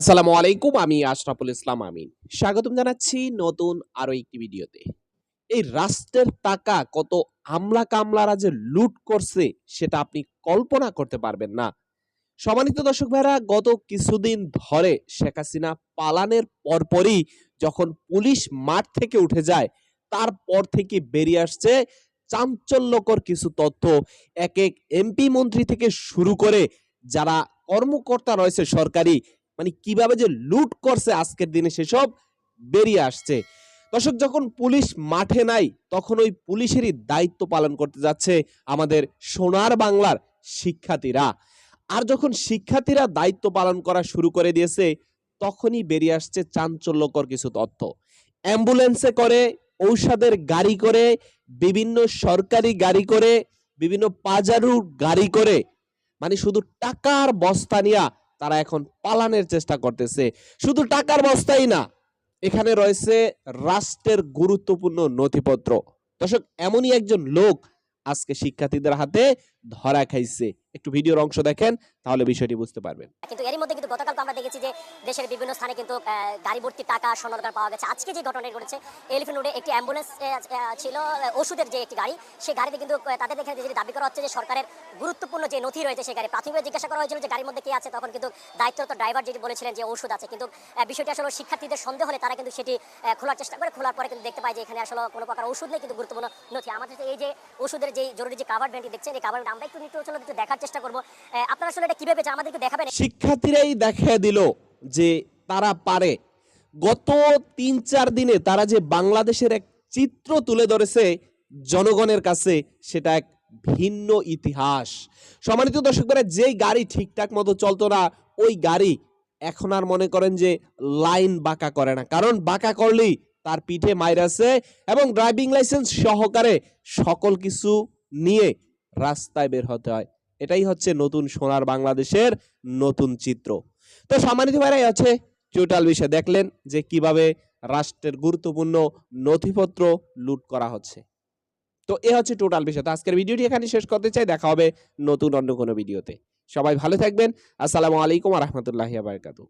আসসালামু আলাইকুম, আমি আশরাফুল ইসলাম আমিন। স্বাগতম জানাচ্ছি নতুন আরও একটি ভিডিওতে। এই রাষ্ট্রের টাকা কত আমলা কামলারা যে লুট করছে, সেটা আপনি কল্পনা করতে পারবেন না। সম্মানিত দর্শক ভাইরা, গত কিছুদিন ধরে শেখ হাসিনা পালানের পরপরই যখন পুলিশ মাঠ থেকে উঠে যায়, তারপর থেকে বেরিয়ে আসছে চাঞ্চল্যকর কিছু তথ্য। এক এক এমপি মন্ত্রী থেকে শুরু করে যারা কর্মকর্তা রয়েছে সরকারি মানে কীভাবে যে লুট করছে আজকের দিনে সেসব বেরিয়ে আসছে। দর্শক, যখন পুলিশ মাঠে নাই, তখন ওই পুলিশেরই দায়িত্ব পালন করতে যাচ্ছে আমাদের সোনার বাংলার শিক্ষার্থীরা। আর যখন শিক্ষার্থীরা দায়িত্ব পালন করা শুরু করে দিয়েছে, তখনই বেরিয়ে আসছে চাঞ্চল্যকর কিছু তথ্য। অ্যাম্বুলেন্সে করে, ঔষধের গাড়ি করে, বিভিন্ন সরকারি গাড়ি করে, বিভিন্ন পাজারু গাড়ি করে মানে শুধু টাকার বস্তা নিয়া তারা এখন পালানের চেষ্টা করতেছে। শুধু টাকার বস্তাই না, এখানে রয়েছে রাষ্ট্রের গুরুত্বপূর্ণ নথিপত্র। দর্শক, এমনই একজন লোক আজকে শিক্ষার্থীদের হাতে ধরা খাইছে। একটু ভিডিওর অংশ দেখেন, তাহলে বিষয়টি বুঝতে পারবেন। কিন্তু এরই মধ্যে কিন্তু গতকাল তো আমরা দেখেছি যে দেশের বিভিন্ন স্থানে কিন্তু গাড়ি ভর্তি টাকা স্বর্ণকার পাওয়া গেছে। আজকে যে ঘটনাটি ঘটেছে এলিফেন্ট রোডে একটি অ্যাম্বুলেন্স ছিল ওষুধের যে একটি গাড়ি, সেই গাড়িতে কিন্তু তাদের দেখে যে দাবি করা হচ্ছে যে সরকারের গুরুত্বপূর্ণ যে নথি রয়েছে সেই গাড়ি, প্রাথমিকভাবে জিজ্ঞাসা করা হয়েছিল যে গাড়ির মধ্যে কি আছে, তখন কিন্তু দায়িত্বরত ড্রাইভার যেটি বলেছিলেন যে ওষুধ আছে। কিন্তু বিষয়টি আসলে শিক্ষার্থীদের সন্দেহ হলে তারা কিন্তু সেটি খোলার চেষ্টা করে, খোলার পরে কিন্তু দেখতে পায় যে এখানে আসলে কোনো প্রকার ওষুধ নেই, কিন্তু গুরুত্বপূর্ণ নথি। আমাদের এই যে ওষুধের যে জরুরি যে কাভার ব্যান্ডটি দেখছেন, এই কাভার আমরা একটু নিতে চলো একটু দেখার চেষ্টা করব। আপনারা আসলে এটা কীভাবে যে আমাদেরকে দেখাবেন। শিক্ষার্থীরাই দেখা দিল যে তারা পারে। গত তিন, চার দিনে তারা যে বাংলাদেশের এক চিত্র তুলে ধরেছে জনগণের কাছে, সেটা এক ভিন্ন ইতিহাস। সম্মানিত দর্শকরা যেই গাড়ি ঠিকঠাক মতো চলতো না, ওই গাড়ি এখন আর মনে করেন যে লাইন বাঁকা করে না। কারণ বাঁকা করলেই তার পিঠে মাইরাছে এবং ড্রাইভিং লাইসেন্স সহকারে সকল কিছু নিয়ে রাস্তায় বের হতে হয়। এটাই হচ্ছে নতুন সোনার বাংলাদেশের নতুন চিত্র। তো সম্মানিত ভাইরাই, আছে টোটাল বিষয়। দেখলেন যে কীভাবে রাষ্ট্রের গুরুত্বপূর্ণ নথিপত্র লুট করা হচ্ছে। তো এ হচ্ছে টোটাল বিষয়। তো আজকের ভিডিওটি এখানে শেষ করতে চাই। দেখা হবে নতুন অন্য কোনো ভিডিওতে। সবাই ভালো থাকবেন। আসসালামু আলাইকুম রহমতুল্লাহ বারকাতু